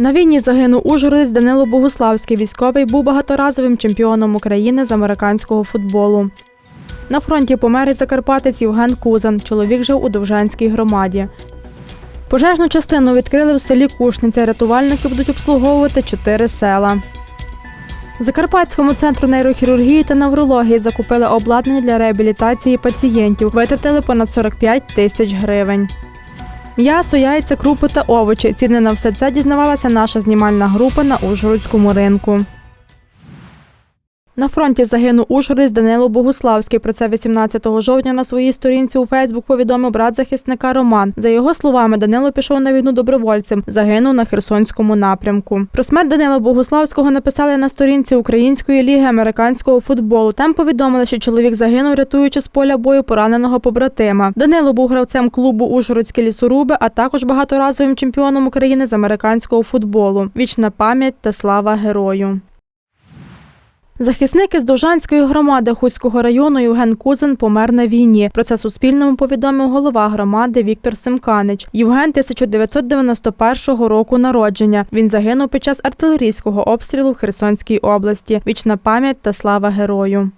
На війні загинув Ужгородець Данило Богуславський. Військовий був багаторазовим чемпіоном України з американського футболу. На фронті помер закарпатець Євген Кузан. Чоловік жив у Довжанській громаді. Пожежну частину відкрили в селі Кушниця. Рятувальники будуть обслуговувати чотири села. Закарпатському центру нейрохірургії та неврології закупили обладнання для реабілітації пацієнтів. Витратили понад 45 тисяч гривень. М'ясо, яйця, крупи та овочі. Ціни на все це дізнавалася наша знімальна група на Ужгородському ринку. На фронті загинув Ужгородець Данило Богуславський. Про це 18 жовтня на своїй сторінці у Фейсбук повідомив брат захисника Роман. За його словами, Данило пішов на війну добровольцем, загинув на Херсонському напрямку. Про смерть Данила Богуславського написали на сторінці Української ліги американського футболу. Там повідомили, що чоловік загинув, рятуючи з поля бою пораненого побратима. Данило був гравцем клубу Ужгородські лісоруби, а також багаторазовим чемпіоном України з американського футболу. Вічна пам'ять та слава герою. Захисник із Дожанської громади Хуського району Євген Кузин помер на війні. Про це Суспільному повідомив голова громади Віктор Семканич. Євген 1991 року народження. Він загинув під час артилерійського обстрілу в Херсонській області. Вічна пам'ять та слава герою.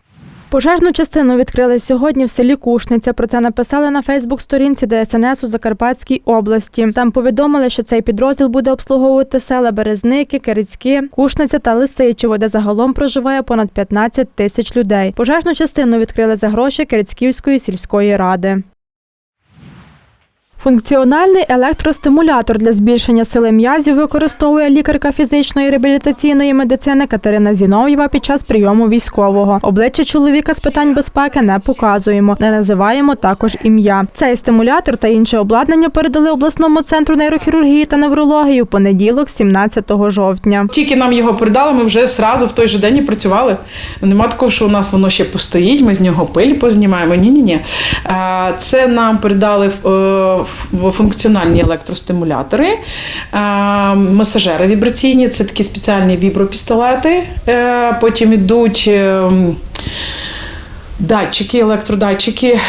Пожежну частину відкрили сьогодні в селі Кушниця. Про це написали на Фейсбук-сторінці ДСНС у Закарпатській області. Там повідомили, що цей підрозділ буде обслуговувати села Березники, Керецьки, Кушниця та Лисичево, де загалом проживає понад 15 тисяч людей. Пожежну частину відкрили за гроші Керецьківської сільської ради. Функціональний електростимулятор для збільшення сили м'язів використовує лікарка фізичної реабілітаційної медицини Катерина Зінов'єва під час прийому військового. Обличчя чоловіка з питань безпеки не показуємо, не називаємо також ім'я. Цей стимулятор та інше обладнання передали обласному центру нейрохірургії та неврології у понеділок, 17 жовтня. Тільки нам його передали, ми вже зразу в той же день і працювали. Нема такого, що у нас воно ще постоїть, ми з нього пиль познімаємо. Ні, ні, ні. Це нам передали е, в функціональні електростимулятори, е, масажери вібраційні, це такі спеціальні вібропістолети. Е, Потім ідуть. е, Датчики, електродатчики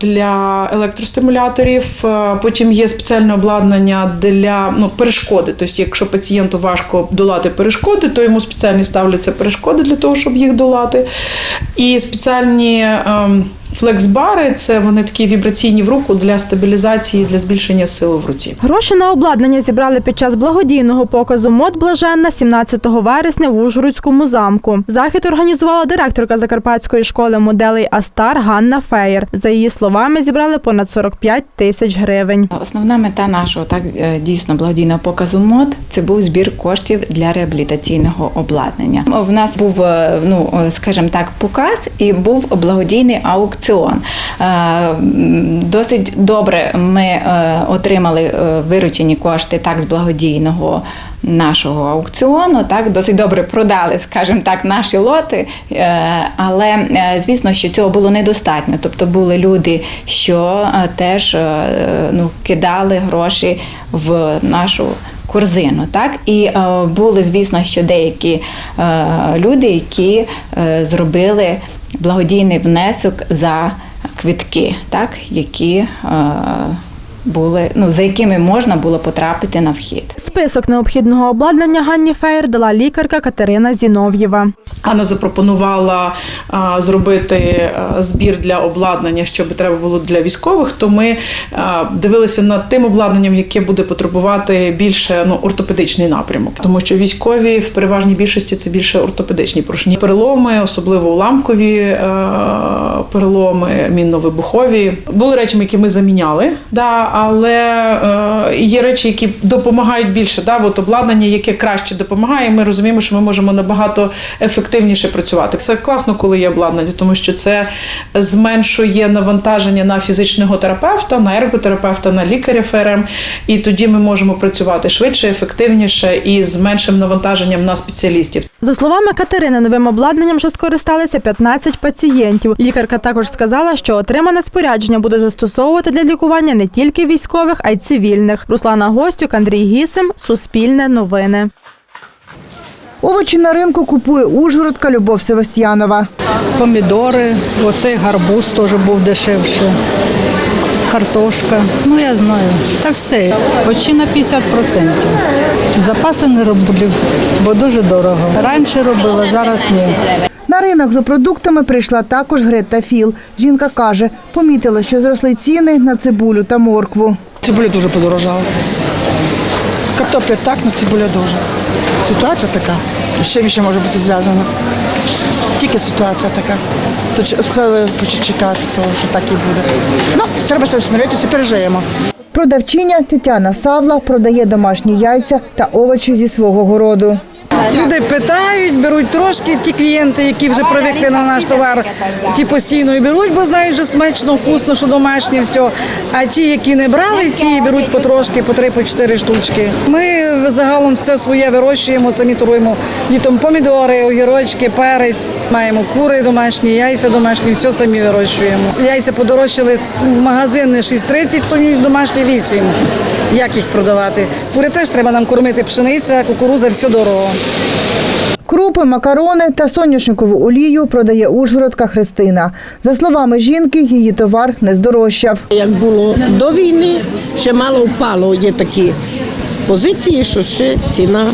для електростимуляторів. Потім є спеціальне обладнання для ну, перешкоди. Тобто, якщо пацієнту важко долати перешкоди, то йому спеціальні ставляться перешкоди для того, щоб їх долати. І спеціальні ем, флексбари це вони такі вібраційні в руку для стабілізації, для збільшення сили в руці. Гроші на обладнання зібрали під час благодійного показу мод Блаженна 17 вересня в Ужгородському замку. Захід організувала директорка Закарпатської школи моделей Астар Ганна Феєр. За її словами, зібрали понад 45 тисяч гривень. Основна мета нашого так е, дійсно благодійного показу мод це був збір коштів для реабілітаційного обладнання. В нас був е, ну е, скажімо так, показ і був благодійний аукціон. Е, м, Досить добре ми е, отримали е, виручені кошти так з благодійного. Нашого аукціону так досить добре продали, скажімо так, наші лоти. Е, Але е, звісно, що цього було недостатньо. Тобто були люди, що е, теж е, ну, кидали гроші в нашу. Корзину, так і е, були, звісно, що деякі е, люди, які е, зробили благодійний внесок за квитки, так, які е, були, ну, за якими можна було потрапити на вхід. Список необхідного обладнання Ганні Феєр дала лікарка Катерина Зінов'єва. Анна запропонувала а, зробити а, збір для обладнання, що би треба було для військових. То ми а, дивилися над тим обладнанням, яке буде потребувати більше ну, ортопедичний напрямок, тому що військові в переважній більшості це більше ортопедичні порушення. Переломи, особливо уламкові е, переломи, мінно-вибухові. Були речі, які ми заміняли, да, але е, є речі, які допомагають більше. Да, от обладнання, яке краще допомагає. Ми розуміємо, що ми можемо набагато ефективніше працювати. Це класно, коли є обладнання, тому що це зменшує навантаження на фізичного терапевта, на ерготерапевта, на лікаря ФРМ. І тоді ми можемо працювати швидше, ефективніше і з меншим навантаженням на спеціалістів. За словами Катерини, новим обладнанням вже скористалися 15 пацієнтів. Лікарка також сказала, що отримане спорядження буде застосовувати для лікування не тільки військових, а й цивільних. Руслана Гостюк, Андрій Гісим, Суспільне новини. Овочі на ринку купує Ужгородка Любов Севастьянова. помідори, оцей гарбуз теж був дешевше. картошка. Ну я знаю. Та все. Почти на 50%. Запаси не роблю, бо дуже дорого. Раніше робила, зараз ні. На ринок за продуктами прийшла також Грета Філ. Жінка каже, помітила, що зросли ціни на цибулю та моркву. Цибуля дуже подорожала. Картопля так, але цибуля дуже. Ситуація така. Ще може бути зв'язано? Тільки ситуація така. То почати чекати, того, що так і буде. Ну, треба себе смиритися, пережиємо. Продавчиня Тетяна Савла продає домашні яйця та овочі зі свого городу. Люди питають, беруть трошки. Ті клієнти, які вже привикли на наш товар, ті постійно і беруть, бо знають, що смачно, вкусно, що домашнє все. А ті, які не брали, ті беруть потрошки, по три, по чотири штучки. Ми загалом все своє вирощуємо, самі торгуємо дітом помідори, огірочки, перець. Маємо кури домашні, яйця домашні, все самі вирощуємо. Яйця подорожчали в магазин не 6,30, то домашні 8. Як їх продавати? Кури теж треба нам кормити пшениця, кукуруза, все дорого. Крупи, макарони та соняшникову олію продає Ужгородка Христина. За словами жінки, її товар не здорожчав. Як було до війни, ще мало впало. Є такі позиції, що ще ціна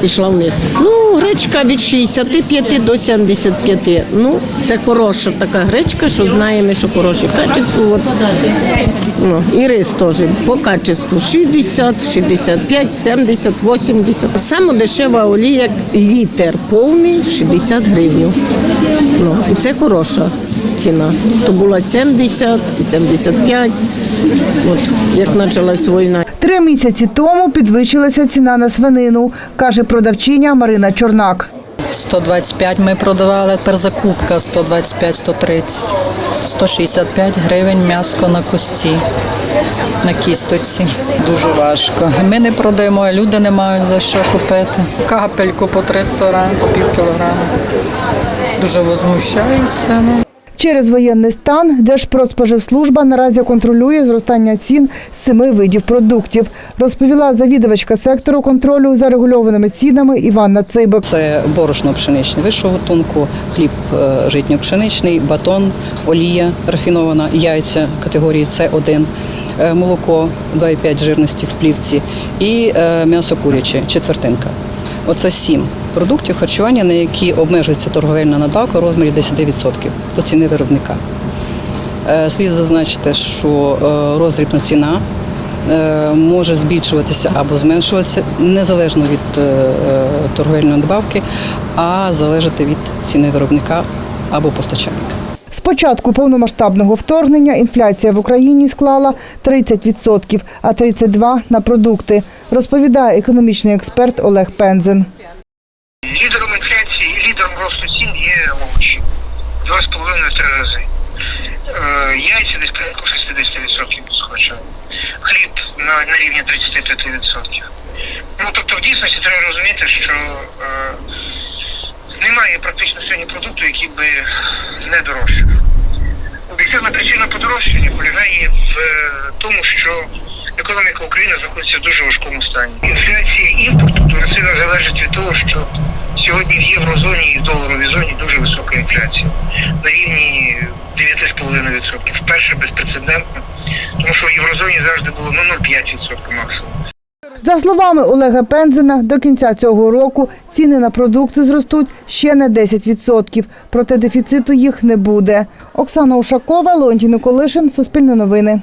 пішла вниз. Ну, гречка від 65 до 75. Ну, це хороша така гречка, що знаємо, що хороше качество. От. Ну, і рис теж по качеству 60, 65, 70, 80. Саме дешева олія, літр повний 60 гривень. Ну, і це хороша ціна. То була 70, 75, от як почалась війна. Три місяці тому підвищилася ціна на свинину, каже продавчиня Марина Чорнак. 125 ми продавали, тепер закупка 125-130. 165 гривень м'яско на кості, на кісточці. Дуже важко. Ми не продаємо, а люди не мають за що купити. Капельку по 300 грам, по пів кілограма. Дуже возмущаються. Через воєнний стан Держпродспоживслужба наразі контролює зростання цін семи видів продуктів, розповіла завідувачка сектору контролю за регульованими цінами Іванна Цибик. Це борошно пшеничне вищого гатунку, хліб е, житньо-пшеничний, батон, олія рафінована, яйця категорії С1, е, молоко 2,5 жирності в плівці і е, м'ясо куряче, четвертинка. Оце сім продуктів харчування, на які обмежується торговельна надбавка у розмірі 10% до ціни виробника. Е, Слід зазначити, що е, роздрібна ціна е, може збільшуватися або зменшуватися незалежно від торговельної надбавки, а залежати від ціни виробника або постачальника. З початку повномасштабного вторгнення інфляція в Україні склала 30%, а 32% – на продукти, розповідає економічний експерт Олег Пензен. Лідером інфляції і лідером росту цін є овочі. Два з половиною три рази. Е, Яйця десь порядку 60% підскочили. Хліб на, на рівні 35%. Ну тобто в дійсності треба розуміти, що е, немає практично сьогодні продукту, який би не дорожчав. Об'єктивна причина подорожчання полягає в е, тому, що економіка України знаходиться в дуже важкому стані. Інфляція імпорту сильно залежить від того, що сьогодні в єврозоні і в доларовій зоні дуже висока інфляція на рівні 9,5%. Вперше безпрецедентно, тому що в єврозоні завжди було ну, 0,5% максимум. За словами Олега Пензена, до кінця цього року ціни на продукти зростуть ще на 10%, проте дефіциту їх не буде. Оксана Ушакова, Леонтій Николишин, Суспільне новини.